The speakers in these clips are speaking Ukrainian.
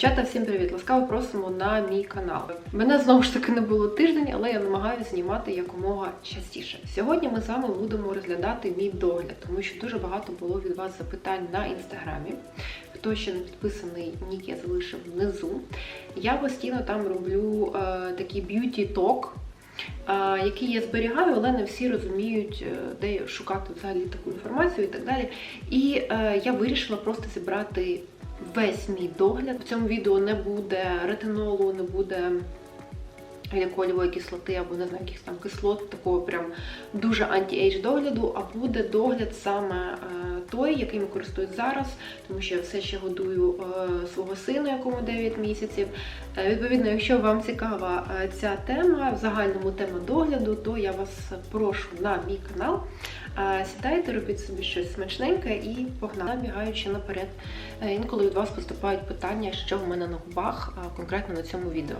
Дівчата, всім привіт! Ласкаво просимо на мій канал. Мене знову ж таки не було тиждень, але я намагаюся знімати якомога частіше. Сьогодні ми з вами будемо розглядати мій догляд, тому що дуже багато було від вас запитань на інстаграмі. Хто ще не підписаний, нік я залишив внизу. Я постійно там роблю е, такий б'юті-ток. е, Який я зберігаю, але не всі розуміють, е, де шукати взагалі таку інформацію і так далі. І е, я вирішила просто зібрати весь мій догляд. В цьому відео не буде ретинолу, не буде гліколівої кислоти або не знаю, якихось там кислот, такого прям дуже анті-ейдж догляду, а буде догляд саме е, той, яким користуюсь зараз, тому що я все ще годую е, свого сина, якому 9 місяців. Е, Відповідно, якщо вам цікава ця тема, в загальному тема догляду, то я вас прошу на мій канал. Сідайте, робіть собі щось смачненьке і погнали, бігаючи наперед. Інколи від вас поступають питання, що в мене на губах конкретно на цьому відео.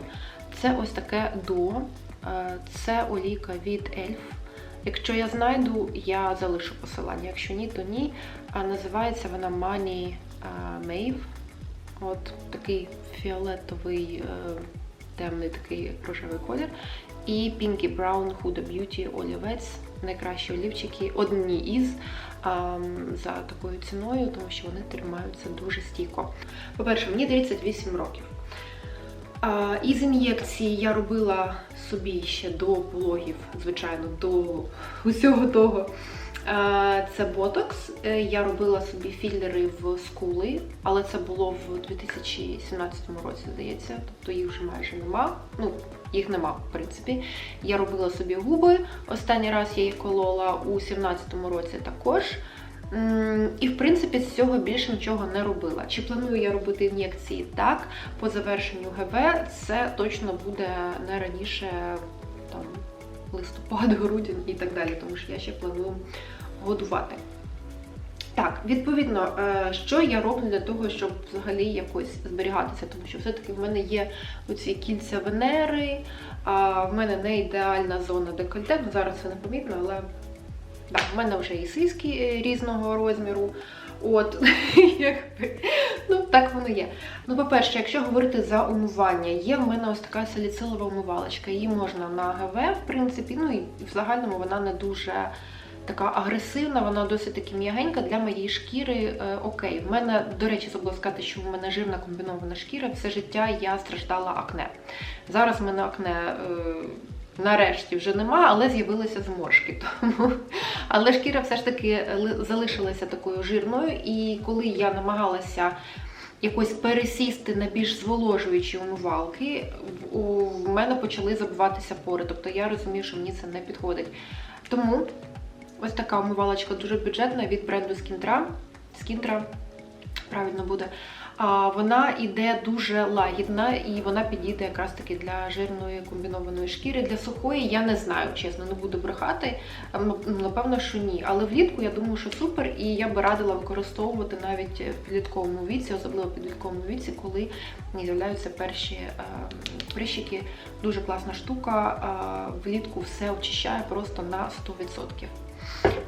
Це ось таке дуо. Е, Це олійка від ELF. Якщо я знайду, я залишу посилання. Якщо ні, то ні. А називається вона Money е, Mave. От такий фіолетовий, е, темний такий рожевий колір. І Pinky Brown Huda Beauty олівець. Найкращі олівчики, одні із ам, за такою ціною, тому що вони тримаються дуже стійко. По-перше, мені 38 років. Із ін'єкцій я робила собі ще до пологів, звичайно, до усього того. Це ботокс. Е, Я робила собі філери в скули, але це було в 2017 році, здається. Тобто їх вже майже нема. Ну, їх нема, в принципі. Я робила собі губи. Останній раз я їх колола у 2017 році також. І, в принципі, з цього більше нічого не робила. Чи планую я робити ін'єкції? Так. По завершенню ГВ це точно буде не раніше там, листопад, грудень і так далі, тому що я ще планую годувати. Так, відповідно, е, що я роблю для того, щоб взагалі якось зберігатися, тому що все-таки в мене є оці кільця Венери, а в мене не ідеальна зона декольте, ну зараз це не помітно, але так, в мене вже і сиськи е, різного розміру. От, ну так воно є. Ну, по-перше, якщо говорити за умивання, є в мене ось така саліцилова умивалочка. Її можна на ГВ, в принципі, ну і в загальному вона не дуже така агресивна, вона досить таки м'ягенька для моєї шкіри. Е, окей. В мене, до речі, забула сказати, що в мене жирна комбінована шкіра. Все життя я страждала акне. Зараз в мене акне. Е, Нарешті вже нема, але з'явилися зморшки. Тому але шкіра все ж таки залишилася такою жирною, і коли я намагалася якось пересісти на більш зволожуючі умивалки, у мене почали забиватися пори. Тобто я розумію, що мені це не підходить. Тому ось така умивалочка дуже бюджетна від бренду Скінтра. Скінтра, правильно буде. Вона іде дуже лагідна і вона підійде якраз таки для жирної комбінованої шкіри. Для сухої я не знаю, чесно, не буду брехати. Ем, Напевно, що ні. Але влітку я думаю, що супер, і я би радила використовувати навіть в підлітковому віці, особливо в підлітковому віці, коли з'являються перші е, прищики. Дуже класна штука. е, Влітку все очищає просто на 100%.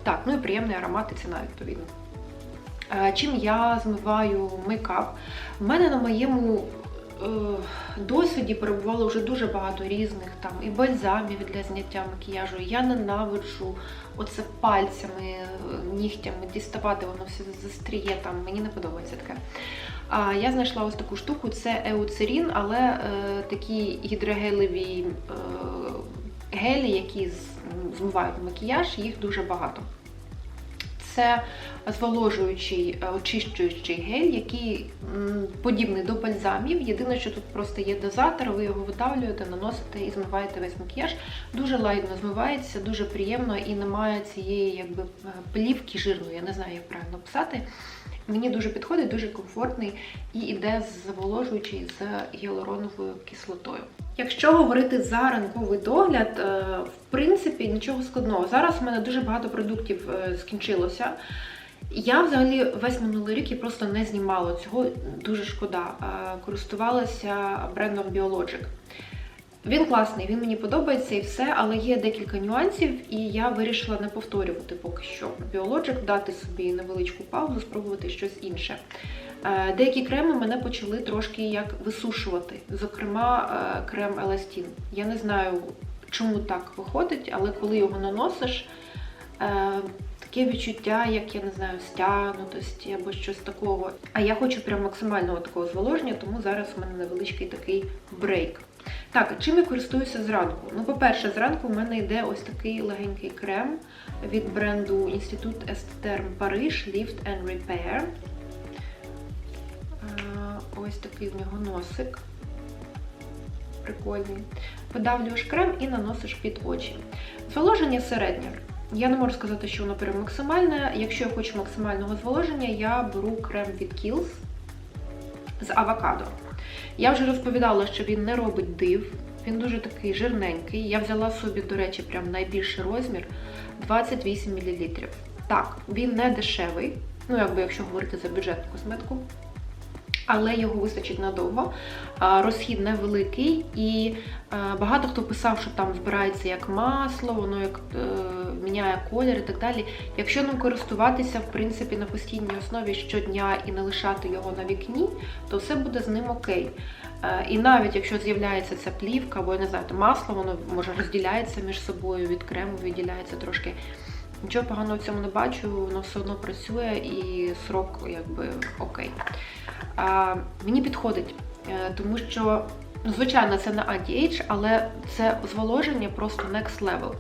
Так, ну і приємний аромат і ціна відповідно. Е, Чим я змиваю мейкап? У мене на моєму е, досвіді перебувало вже дуже багато різних там і бальзамів для зняття макіяжу. Я ненавиджу оце пальцями, е, нігтями діставати, воно все застріє там. Мені не подобається таке. А я знайшла ось таку штуку, це еуцерін, але е, такі гідрогелеві е, гелі, які змивають макіяж, їх дуже багато. Це зволожуючий, е, очищуючий гель, який подібний до бальзамів. Єдине, що тут просто є дозатор, ви його видавлюєте, наносите і змиваєте весь макіяж. Дуже лайно змивається, дуже приємно і немає цієї якби е, плівки жирної, я не знаю, як правильно писати. Мені дуже підходить, дуже комфортний і іде зволожуючий з гіалуроновою кислотою. Якщо говорити за ранковий догляд, е, в принципі нічого складного. Зараз у мене дуже багато продуктів е, скінчилося. Я взагалі весь минулий рік я просто не знімала цього, дуже шкода. Е, Користувалася брендом Biologic. Він класний, він мені подобається і все, але є декілька нюансів, і я вирішила не повторювати поки що біологік, дати собі невеличку паузу, спробувати щось інше. Е, Деякі креми мене почали трошки як висушувати, зокрема, е, крем Еластін. Я не знаю, чому так виходить, але коли його наносиш, е, таке відчуття, як я не знаю, стягнутості або щось такого. А я хочу прям максимального такого зволоження, тому зараз у мене невеличкий такий брейк. Так, чим я користуюся зранку? Ну, по-перше, зранку в мене йде ось такий легенький крем від бренду Інститут Естетерм Париж Lift and Repair. Ось такий в нього носик. Прикольний. Видавлюєш крем і наносиш під очі. Зволоження середнє. Я не можу сказати, що воно прям максимальне. Якщо я хочу максимального зволоження, я беру крем від Kiehl's з авокадо. Я вже розповідала, що він не робить див, він дуже такий жирненький. Я взяла собі, до речі, прям найбільший розмір 28 мл. Так, він не дешевий, ну якби якщо говорити за бюджетну косметику. Але його вистачить надовго. Розхід невеликий, і е, багато хто писав, що там збирається як масло, воно як е, міняє колір і так далі. Якщо ним користуватися, в принципі, на постійній основі щодня і не лишати його на вікні, то все буде з ним окей. Е, І навіть якщо з'являється ця плівка, або я не знаю, масло, воно може розділяється між собою, від крему відділяється трошки. Нічого поганого в цьому не бачу, воно все одно працює і срок якби окей. А, Мені підходить, е, тому що, ну, звичайно, це не анті-ейдж, але це зволоження просто next level.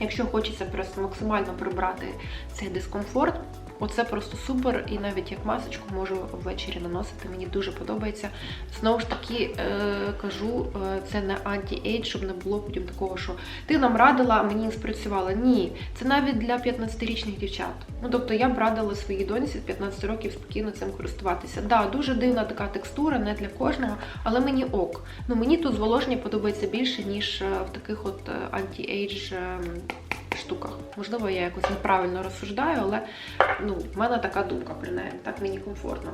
Якщо хочеться просто максимально прибрати цей дискомфорт, оце просто супер, і навіть як масочку можу ввечері наносити. Мені дуже подобається. Знову ж таки, е, кажу, е, це не анті-ейдж, щоб не було потім такого, що ти нам радила, а мені не спрацювала. Ні, це навіть для 15-річних дівчат. Ну тобто я б радила своїй доньці з 15 років спокійно цим користуватися. Да, дуже дивна така текстура, не для кожного, але мені ок. Ну мені тут зволоження подобається більше, ніж е, в таких от е, анті-ейдж ем, штуках. Можливо, я якось неправильно розсуждаю, але ну, в мене така думка, принаймні, так мені комфортно.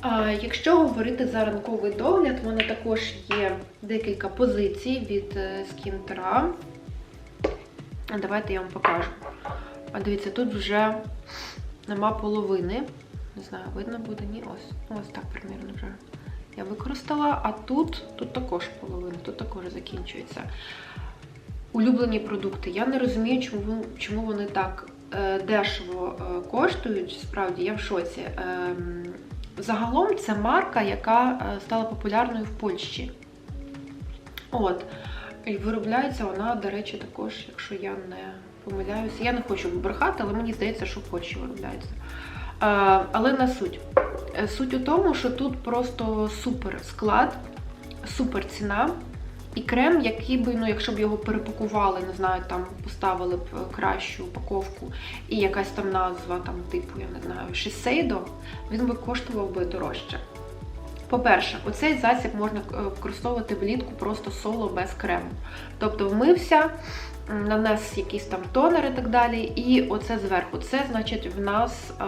А, Якщо говорити за ранковий догляд, в мене також є декілька позицій від е, Skin Давайте я вам покажу. А дивіться, тут вже нема половини. Не знаю, видно буде, ні, ось. Ось так примірно вже я використала, а тут, тут також половина, тут також закінчується. Улюблені продукти. Я не розумію, чому, чому вони так е, дешево е, коштують. Справді, я в шоці. Е, загалом це марка, яка е, стала популярною в Польщі. От. І виробляється вона, до речі, також, якщо я не помиляюся. Я не хочу брехати, але мені здається, що в Польщі виробляється. Але на суть. Суть у тому, що тут просто супер склад, супер ціна. І крем, який би, ну, якщо б його перепакували, не знаю, там поставили б кращу упаковку і якась там назва, там, типу, я не знаю, Shiseido, він би коштував би дорожче. По-перше, оцей засіб можна е, використовувати влітку просто соло без крему. Тобто вмився, нанес якийсь там тонер і так далі, і оце зверху. Це, значить, в нас е,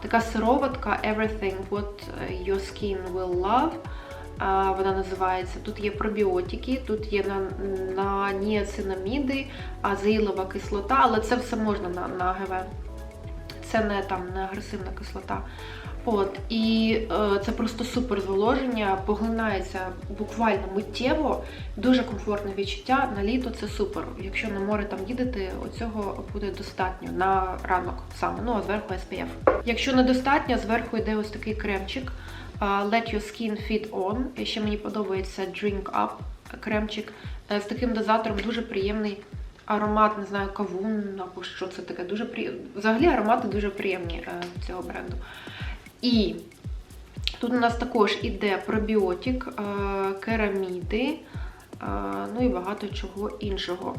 така сироватка Everything What Your Skin Will Love. Вона називається. Тут є пробіотики, тут є на ніацинаміди, азеїлова кислота, але це все можна на, на ГВ. Це не там не агресивна кислота. От, і е, це просто супер зволоження, поглинається буквально миттєво, дуже комфортне відчуття. На літо це супер. Якщо на море там їдете, оцього буде достатньо на ранок саме. Ну а зверху SPF. Якщо недостатньо, зверху йде ось такий кремчик. Let Your Skin Fit On. Ще мені подобається Drink Up кремчик Е, з таким дозатором дуже приємний аромат, не знаю, кавун або що це таке. Дуже приємно. Взагалі аромати дуже приємні е, цього бренду. І тут у нас також іде пробіотик, е, кераміди, ну і багато чого іншого.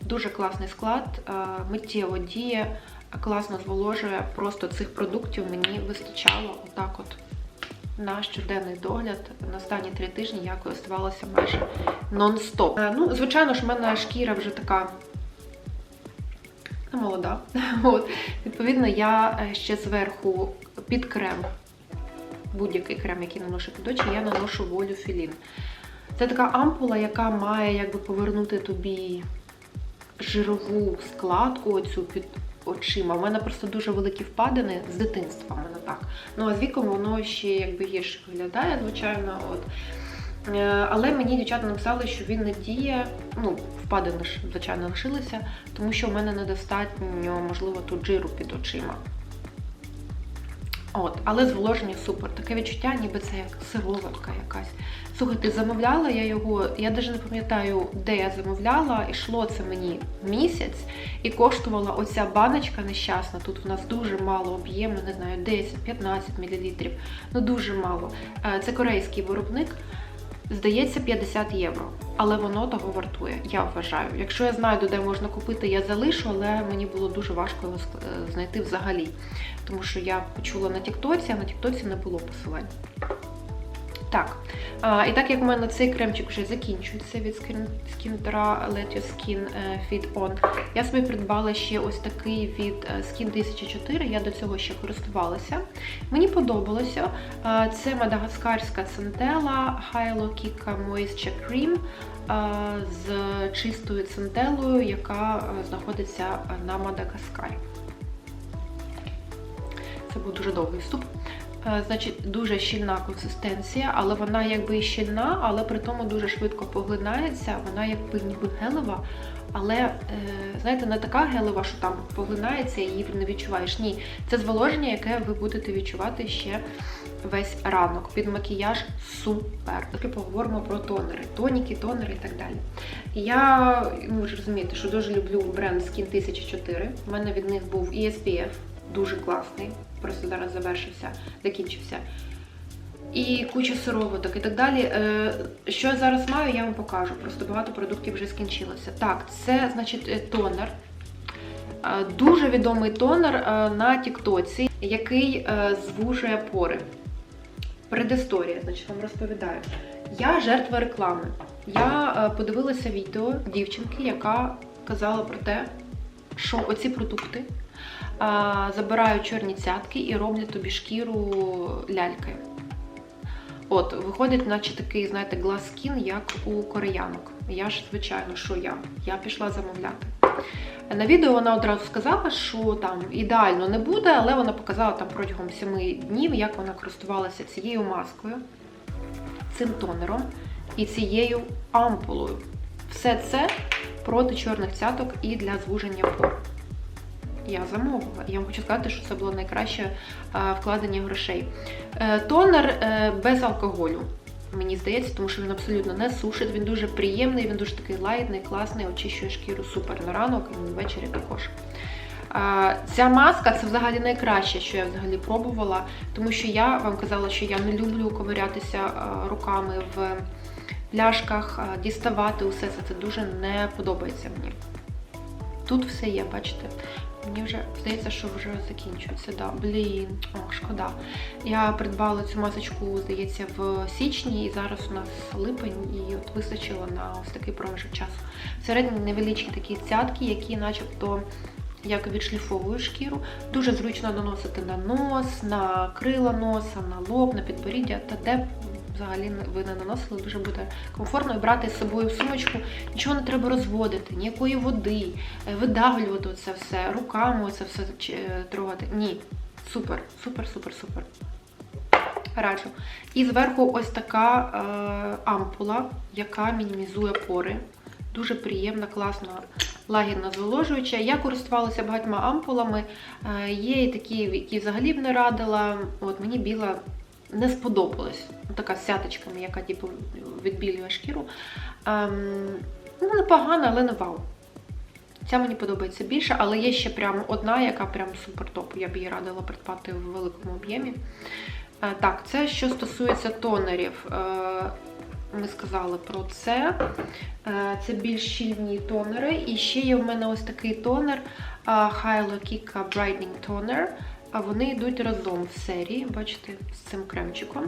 Дуже класний склад, миттєво діє, класно зволожує. Просто цих продуктів мені вистачало отак от на щоденний догляд. На останні три тижні я користувалася майже нон-стоп. Е, Ну, звичайно ж, в мене шкіра вже така молода. От. Відповідно, я е, ще зверху під крем, будь-який крем, який наношу під очі, я наношу волю філін. Це така ампула, яка має якби повернути тобі жирову складку оцю під очима. У мене просто дуже великі впадини з дитинства, в мене так. Ну а з віком воно ще якби гірше виглядає, звичайно. От. Е, Але мені дівчата написали, що він не діє. Ну, впадини звичайно, лишилися, тому що в мене недостатньо, можливо, тут жиру під очима. От, але зволоження супер. Таке відчуття, ніби це як сироватка якась. Слухайте, замовляла я його, я навіть не пам'ятаю, де я замовляла. Ішло це мені місяць, і коштувала оця баночка нещасна. Тут у нас дуже мало об'єму, не знаю, 10-15 мл. Ну дуже мало. Е, Це корейський виробник. Здається, 50 євро, але воно того вартує, я вважаю. Якщо я знайду, де можна купити, я залишу, але мені було дуже важко його е, знайти взагалі. Тому що я почула на Тіктоці, а на Тіктоці не було посилань. Так, а, і так як в мене цей кремчик вже закінчується від Skin, Let Your Skin е, Fit On, я собі придбала ще ось такий від е, Skin 1004, я до цього ще користувалася. Мені подобалося. Це мадагаскарська центела Hylo Kika Moisture Cream з чистою центелою, яка е, знаходиться на Мадагаскарі. Це був дуже довгий вступ. Е, Значить, дуже щільна консистенція, але вона якби щільна, але при тому дуже швидко поглинається. Вона якби ніби гелева, але е, знаєте, не така гелева, що там поглинається і її не відчуваєш. Ні, це зволоження, яке ви будете відчувати ще весь ранок. Під макіяж супер. Таки поговоримо про тонери, тоніки, тонери і так далі. Я, ну ви ж розумієте, що дуже люблю бренд Skin 1004. У мене від них був і SPF, дуже класний. Просто зараз завершився, закінчився. І куча сироваток і так далі. Е, Що я зараз маю, я вам покажу. Просто багато продуктів вже скінчилося. Так, це значить е, тонер. Е, Дуже відомий тонер на Тіктоці, який звужує пори. Предісторія, значить, вам розповідаю. Я жертва реклами. Я подивилася відео дівчинки, яка казала про те, що оці продукти забирають чорні цятки і роблять тобі шкіру ляльки. От, виходить, наче такий, знаєте, глаз скін, як у кореянок. Я ж, звичайно, що я? Я пішла замовляти. На відео вона одразу сказала, що там ідеально не буде, але вона показала там протягом 7 днів, як вона користувалася цією маскою, цим тонером і цією ампулою. Все це проти чорних цяток і для звуження пор. Я замовила. Я вам хочу сказати, що це було найкраще вкладення грошей. Е, Тонер е, без алкоголю, мені здається, тому що він абсолютно не сушить, він дуже приємний, він дуже такий лайтний, класний, очищує шкіру супер на ранок і ввечері також. Ця маска це взагалі найкраще, що я взагалі пробувала, тому що я вам казала, що я не люблю ковирятися руками в пляшках, діставати усе це. Це дуже не подобається мені. Тут все є, бачите. Мені вже здається, що вже закінчується. Да. Блін, о, шкода. Я придбала цю масочку, здається, в січні, і зараз у нас липень, і от вистачило на ось такий проміжок часу. Всередині невеличкі такі цятки, які начебто як відшліфовують шкіру. Дуже зручно наносити на нос, на крила носа, на лоб, на підборіддя та де взагалі ви не наносили, дуже буде комфортно і брати з собою в сумочку. Нічого не треба розводити, ніякої води, е, видавлювати це все, руками це все е, трогати. Ні. Супер, супер, супер, супер. Раджу. І зверху ось така е, ампула, яка мінімізує пори. Дуже приємна, класна, лагідна зволожуюча. Я користувалася багатьма ампулами. Е, є і такі, які взагалі б не радила. От мені біла не сподобалась. Така з сяточками, яка типу, відбілює шкіру. Ем, ну, непогана, але не вау. Ця мені подобається більше, але є ще прям одна, яка прям супер топ. Я б її радила придбати в великому об'ємі. Е, Так, це що стосується тонерів. Е, Ми сказали про це. Е, Це більш щільні тонери. І ще є в мене ось такий тонер е, Hylo Kika Brightening Toner. А вони йдуть разом в серії, бачите, з цим кремчиком.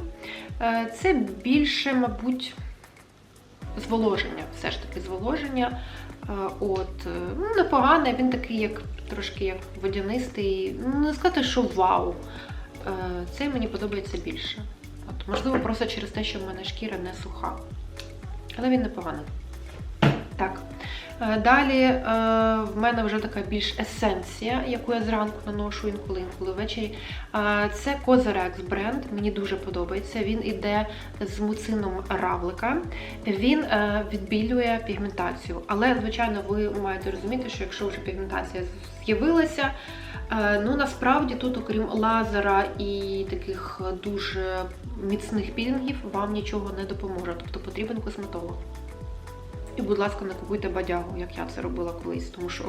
Е, Це більше, мабуть, зволоження. Все ж таки зволоження. Е, От, е, ну, непоганий, він такий, як трошки як водянистий. Ну, не сказати, що вау. Е, Цей мені подобається більше. От, можливо, просто через те, що в мене шкіра не суха. Але він непоганий. Так. Е, Далі е, в мене вже така більш есенція, яку я зранку наношу інколи, інколи ввечері. Е, Це Cosrx бренд, мені дуже подобається. Він іде з муцином равлика. Він відбілює пігментацію. Але, звичайно, ви маєте розуміти, що якщо вже пігментація з'явилася, ну насправді тут, окрім лазера і таких дуже міцних пілінгів, вам нічого не допоможе. Тобто потрібен косметолог. І, будь ласка, не купуйте бадягу, як я це робила колись, тому що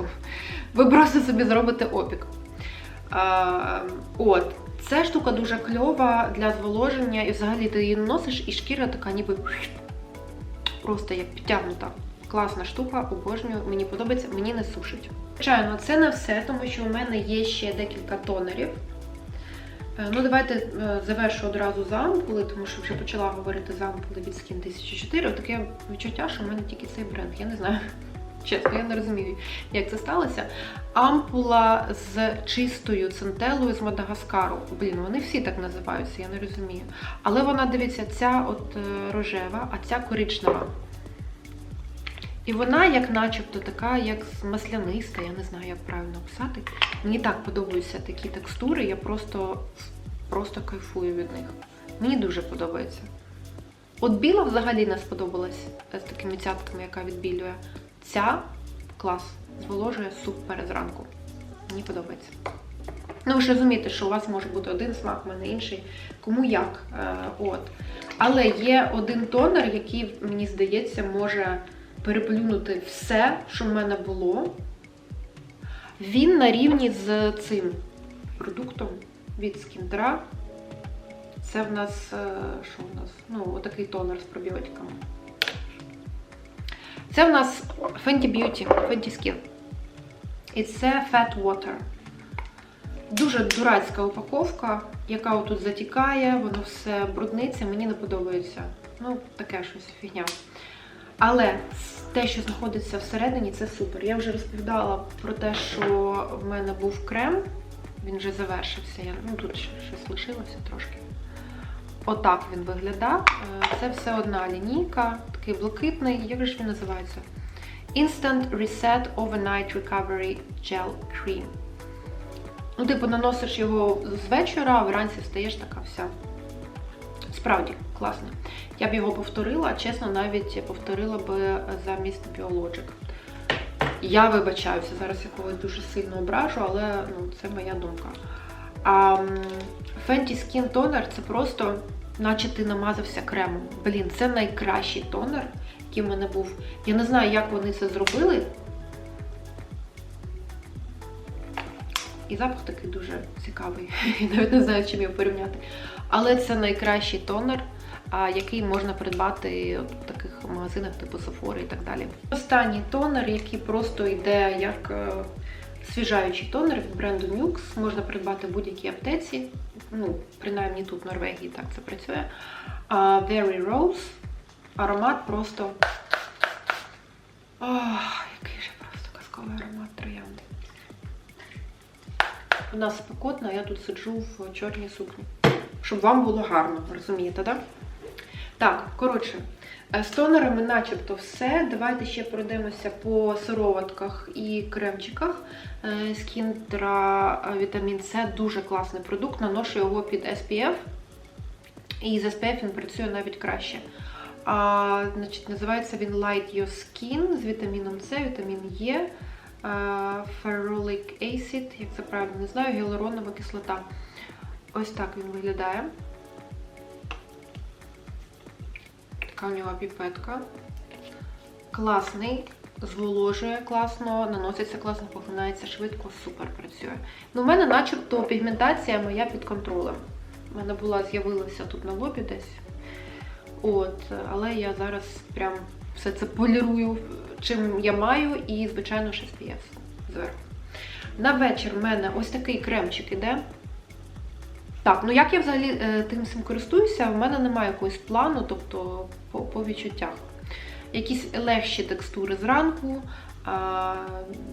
ви просто собі зробите опік. А, от, ця штука дуже кльова для зволоження, і взагалі ти її носиш, і шкіра така ніби просто як підтягнута. Класна штука, обожнюю, мені подобається, мені не сушить. Звичайно, це не все, тому що у мене є ще декілька тонерів. Е, Ну, давайте е, завершу одразу з ампули, тому що вже почала говорити з ампули від Skin 1004. От Таке відчуття, що в мене тільки цей бренд. Я не знаю. Чесно, я не розумію, як це сталося. Ампула з чистою центелою з Мадагаскару. Блін, вони всі так називаються, я не розумію. Але вона, дивіться, ця от е, рожева, а ця коричнева. І вона, як начебто, така, як масляниста, я не знаю, як правильно описати. Мені так подобаються такі текстури, я просто, просто кайфую від них. Мені дуже подобається. От біла взагалі не сподобалась з такими цятками, яка відбілює. Ця клас, зволожує супер зранку. Мені подобається. Ну, ви ж розумієте, що у вас може бути один смак, у мене інший. Кому як. Е, от. Але є один тонер, який, мені здається, може переплюнути все, що в мене було. Він на рівні з цим продуктом від Скіндра. Це в нас, е, що в нас? Ну, отакий тонер з пробіотиками. Це в нас Fenty Beauty, Fenty Skin. І це Fat Water. Дуже дурацька упаковка, яка отут затікає, воно все брудниться, мені не подобається. Ну, таке щось фігня. Але те, що знаходиться всередині, це супер. Я вже розповідала про те, що в мене був крем, він вже завершився. Я, ну, тут ще щось лишилося трошки. Отак він виглядав. Е, Це все одна лінійка, такий блакитний. Як же він називається? Instant Reset Overnight Recovery Gel Cream. Ну, типу, наносиш його з вечора, а вранці встаєш така вся. Справді, класно. Я б його повторила, чесно, навіть повторила би замість Biologic. Я вибачаюся, зараз я когось дуже сильно ображу, але ну, це моя думка. А Fenty Skin Toner це просто, наче ти намазався кремом. Блін, це найкращий тонер, який в мене був. Я не знаю, як вони це зробили. І запах такий дуже цікавий. Я навіть не знаю, з чим його порівняти. Але це найкращий тонер, який можна придбати в таких магазинах, типу Sephora і так далі. Останній тонер, який просто йде як е, свіжаючий тонер від бренду Nux, можна придбати в будь-якій аптеці. Ну, принаймні тут в Норвегії так це працює. Very Rose. Аромат просто. Ох, який же просто казковий аромат троянди. У нас спекотно, а я тут сиджу в чорній сукні. Щоб вам було гарно, розумієте, так? Так, коротше, е, з тонерами начебто все. Давайте ще пройдемося по сироватках і кремчиках. Е, Скіндра Вітамін С дуже класний продукт. Наношу його під SPF. І з SPF він працює навіть краще. А, значить, Називається він Light Your Skin з вітаміном С, вітамін Е, Ferulic Acid, як це правильно не знаю, гіалуронова кислота. Ось так він виглядає. Така у нього піпетка. Класний, зволожує класно, наноситься класно, поглинається швидко, супер працює. Ну, У мене начебто пігментація моя під контролем. У мене була, з'явилася тут на лобі десь. От, але я зараз прям все це полірую, чим я маю, і, звичайно, 6 PS зверху. На вечір в мене ось такий кремчик іде. Так, ну як я взагалі е, тим всім користуюся, в мене немає якогось плану, тобто по, по відчуттях. Якісь легші текстури зранку,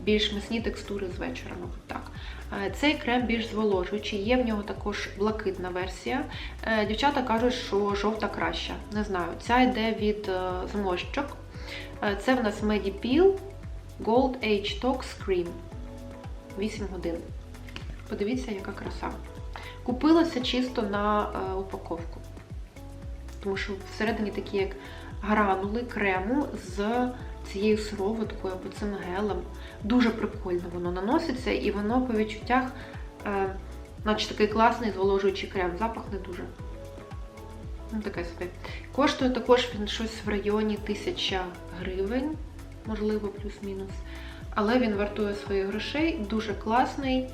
більш м'ясні текстури з вечора, мабуть так. Цей крем більш зволожуючий, є в нього також блакитна версія. Е, Дівчата кажуть, що жовта краща. Не знаю. Ця йде від е, зморщок. Це в нас Medipil Gold Age Tox Cream. 8 годин. Подивіться, яка краса. Купилася чисто на е, упаковку. Тому що всередині такі як гранули крему з цією сироваткою або цим гелем. Дуже прикольно воно наноситься, і воно по відчуттях, е, наче такий класний зволожуючий крем. Запах не дуже. Ну, таке собі. Коштує також він щось в районі 1000 гривень, можливо, плюс-мінус. Але він вартує своїх грошей, дуже класний,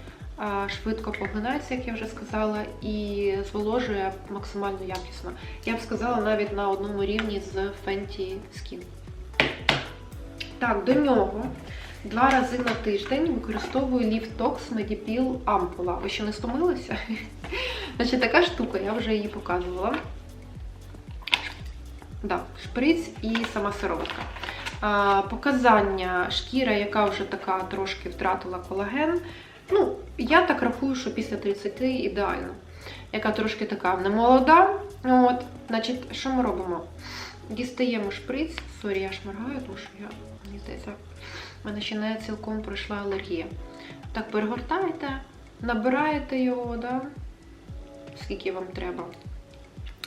швидко поглинається, як я вже сказала, і зволожує максимально якісно. Я б сказала навіть на одному рівні з Fenty Skin. Так, до нього два рази на тиждень використовую Liftox Medipil Ампула. Ви ще не стомилися? Значить, така штука, я вже її показувала. Да, шприц і сама сироватка. Показання шкіра, яка вже така трошки втратила колаген. Ну, я так рахую, що після 30 ідеально. Яка трошки така не молода. От, значить, що ми робимо? Дістаємо шприц. Сорі, я шморгаю, тому що я, мені здається, в мене ще не цілком пройшла алергія. Так, перегортаєте, набираєте його, да? скільки вам треба.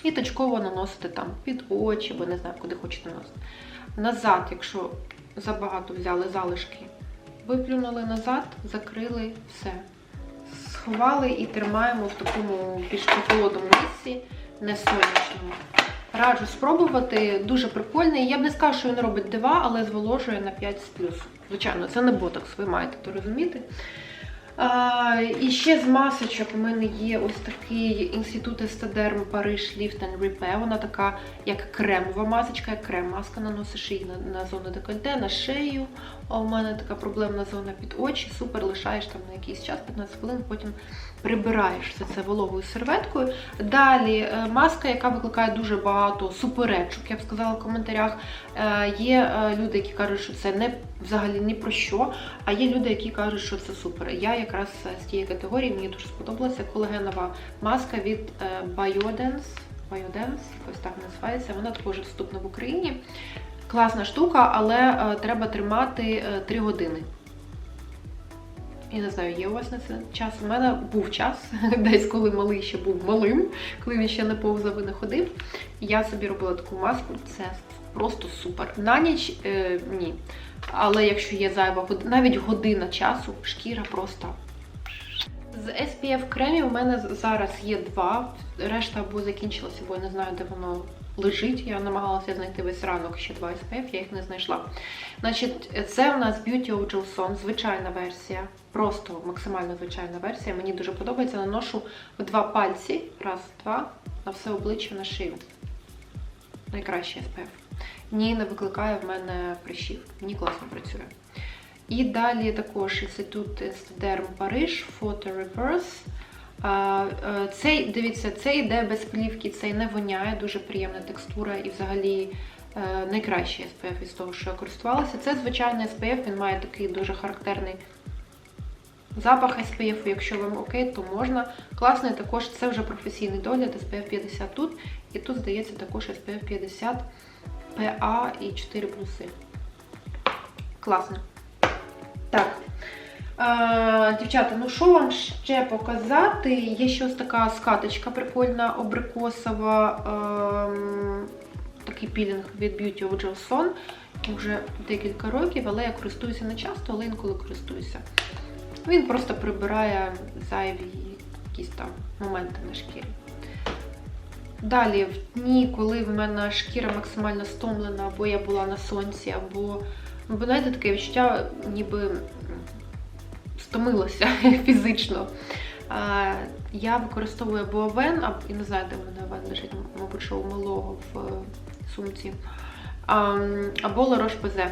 І точково наносите там під очі, бо не знаю, куди хочете наносити. Назад, якщо забагато взяли залишки, виплюнули назад, закрили все. Сховали і тримаємо в такому більш прохолодному місці, не сонячному. Раджу спробувати, дуже прикольний. Я б не скажу, що він робить дива, але зволожує на 5 з плюсом. Звичайно, це не ботокс, ви маєте то розуміти. А, і ще з масочок у мене є ось такий інститут Естедерм Париж Lift and Repair. Вона така, як кремова масочка, як крем-маска наносиш її на, на зону декольте, на шею. А у мене така проблемна зона під очі. Супер, лишаєш там на якийсь час, 15 хвилин, потім прибираєш все це вологою серветкою. Далі е, маска, яка викликає дуже багато суперечок, я б сказала в коментарях. Е, Є е, люди, які кажуть, що це не взагалі ні про що, а є люди, які кажуть, що це супер. Я якраз з тієї категорії мені дуже сподобалася колагенова маска від Biodance. Biodance, ось так називається. Вона також доступна в Україні. Класна штука, але е, треба тримати 3 години. Я не знаю, є у вас на це час. У мене був час, десь коли малий ще був малим, коли він ще не повзав і не ходив. Я собі робила таку маску, це просто супер. На ніч е, ні. Але якщо є зайва година, навіть година часу, шкіра просто. З SPF кремів у мене зараз є два. Решта або закінчилася, бо я не знаю, де воно лежить. Я намагалася знайти весь ранок ще два SPF, я їх не знайшла. Значить, це в нас Beauty of Joseon, звичайна версія. Просто максимально звичайна версія. Мені дуже подобається. Наношу в два пальці. Раз, два, на все обличчя на шию. Найкращий SPF. Ні, не викликає в мене прищів. Мені класно працює. І далі також інститут Естедерм Париж, Photo Reverse. Е, Цей, дивіться, цей йде без плівки, цей не воняє, дуже приємна текстура і взагалі е, найкращий SPF із того, що я користувалася. Це звичайний SPF, він має такий дуже характерний запах SPF, якщо вам окей, то можна. Класний також, це вже професійний догляд, SPF 50 тут. І тут, здається, також SPF 50 PA і 4 плюси. Класно. Так. Е, дівчата, ну що вам ще показати? Є ще ось така скаточка прикольна, абрикосова, ем, такий пілінг від Beauty of Joseon. Вже декілька років, але я користуюся не часто, але інколи користуюся. Він просто прибирає зайві якісь там моменти на шкірі. Далі, в дні, коли в мене шкіра максимально стомлена, або я була на сонці, або, ну, знаєте, таке відчуття, ніби стомилася фізично. Я використовую або Авен, я не знаю, де в мене Авен лежить, мабуть, що у малого в е, сумці, або La Roche-Posay.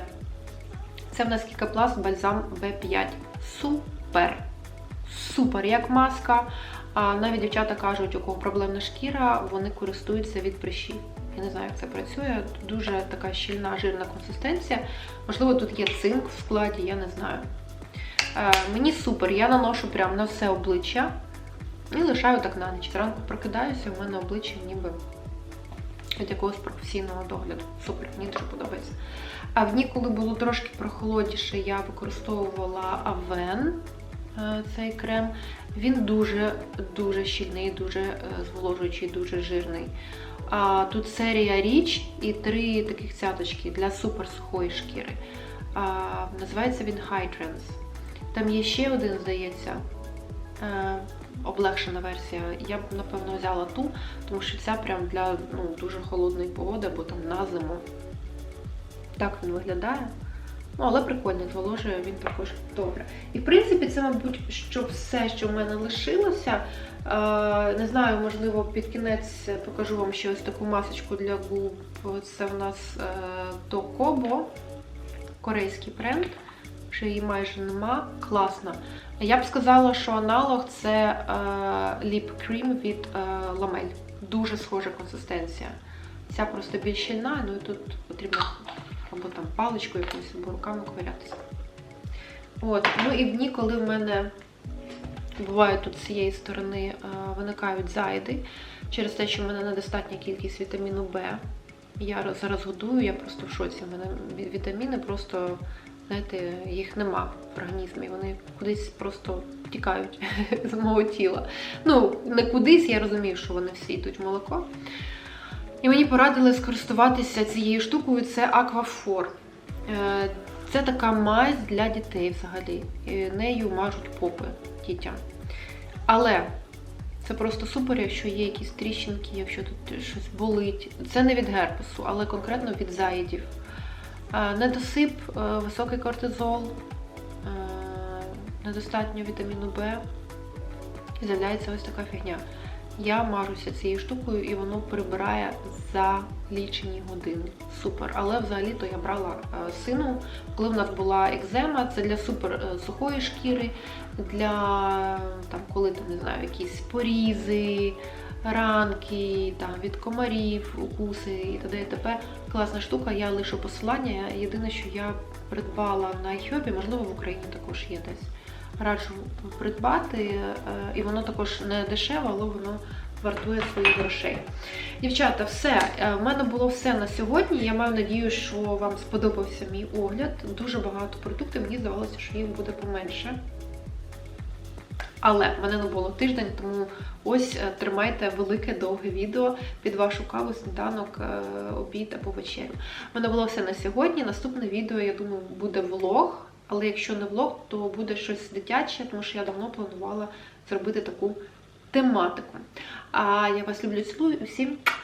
Це в нас Кікапласт бальзам B5. Супер! Супер, як маска. Навіть дівчата кажуть, у кого проблемна шкіра, вони користуються від прищів. Я не знаю, як це працює. Дуже така щільна, жирна консистенція. Можливо, тут є цинк в складі, я не знаю. Е, мені супер, я наношу прямо на все обличчя і лишаю так на ніч. Зранку прокидаюся, в мене обличчя ніби від якогось професійного догляду. Супер, мені дуже подобається. А в дні, коли було трошки прохолодніше, я використовувала Авен цей крем. Він дуже-дуже щільний, дуже е, зволожуючий, дуже жирний. А тут серія річ і три таких цяточки для суперсухої шкіри. А, називається він Hydrance. Там є ще один, здається, е, облегшена версія. Я б, напевно, взяла ту, тому що ця прям для ну, дуже холодної погоди, або там на зиму. Так він виглядає. Ну, але прикольний, зволожує він також добре. І в принципі, це, мабуть, що все, що в мене лишилося. Е, не знаю, можливо, під кінець покажу вам ще ось таку масочку для губ. Це в нас е, Токобо, корейський бренд. Ще її майже нема. Класна. Я б сказала, що аналог це е, Lip Cream від е, Lamel. Дуже схожа консистенція. Ця просто більш щільна, ну і тут потрібно або там паличкою якоюсь, або руками ковирятися. От, ну і в дні, коли в мене буває тут з цієї сторони е, виникають зайди, через те, що в мене недостатня кількість вітаміну Б. Я зараз годую, я просто в шоці. У мене вітаміни просто, знаєте, їх нема в організмі. Вони кудись просто тікають з мого тіла. Ну, не кудись, я розумію, що вони всі йдуть молоко. І мені порадили скористуватися цією штукою, це Aquaphor. Е, Це така мазь для дітей взагалі. Нею мажуть попи дітям. Але це просто супер, якщо є якісь тріщинки, якщо тут щось болить. Це не від герпесу, але конкретно від заїдів. Е, Недосип, е, високий кортизол, е, недостатньо вітаміну Б. З'являється ось така фігня. Я мажуся цією штукою і воно прибирає за лічені години. Супер. Але взагалі-то я брала сину, коли в нас була екзема, це для супер сухої шкіри, для там, коли там, не знаю, якісь порізи, ранки, там, від комарів, укуси і т.д. і т.п. Класна штука, я лишу посилання. Єдине, що я придбала на iHub, можливо, в Україні також є десь раджу придбати, е, і воно також не дешеве, але воно вартує своїх грошей. Дівчата, все. Е, В мене було все на сьогодні. Я маю надію, що вам сподобався мій огляд. Дуже багато продуктів, мені здавалося, що їх буде поменше. Але в мене не було тиждень, тому ось е, тримайте велике довге відео під вашу каву, сніданок, е, обід або вечерю. У мене було все на сьогодні. Наступне відео, я думаю, буде влог. Але якщо не влог, то буде щось дитяче, тому що я давно планувала зробити таку тематику. А я вас люблю, цілую і всім